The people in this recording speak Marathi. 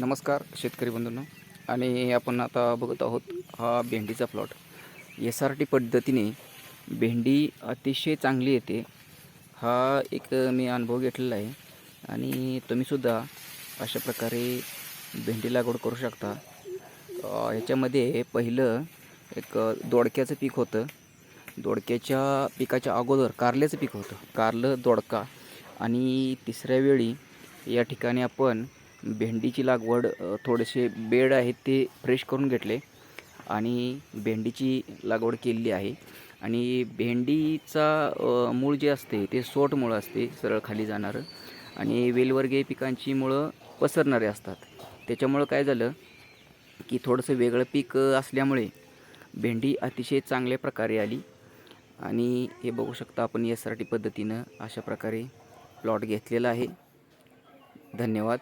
नमस्कार शेतकरी बंधूंनो. आणि आपण आता बघत आहोत हा भेंडीचा प्लॉट. एस आर टी पद्धतीने भेंडी अतिशय चांगली येते. हा एक मी अनुभव घेतलेला आहे. आणि तुम्हीसुद्धा अशा प्रकारे भेंडी लागवड करू शकता. ह्याच्यामध्ये पहिलं एक दोडक्याचं पीक होतं. दोडक्याच्या पिकाच्या अगोदर कारल्याचं पीक होतं. कारलं दोडका. आणि तिसऱ्या वेळी या ठिकाणी आपण भेंडीची लागवड थोडेसे बेड आहेत ते फ्रेश करून घेतले आणि भेंडीची लागवड केलेली आहे. आणि भेंडीचा मूळ जे असते ते सोट मुळं असते सरळ खाली जाणारं. आणि वेलवर्गीय पिकांची मुळं पसरणारे असतात. त्याच्यामुळं काय झालं की थोडंसं वेगळं पीक असल्यामुळे भेंडी अतिशय चांगल्या प्रकारे आली. आणि हे बघू शकता आपण एस आर टी पद्धतीनं अशा प्रकारे प्लॉट घेतलेला आहे. धन्यवाद.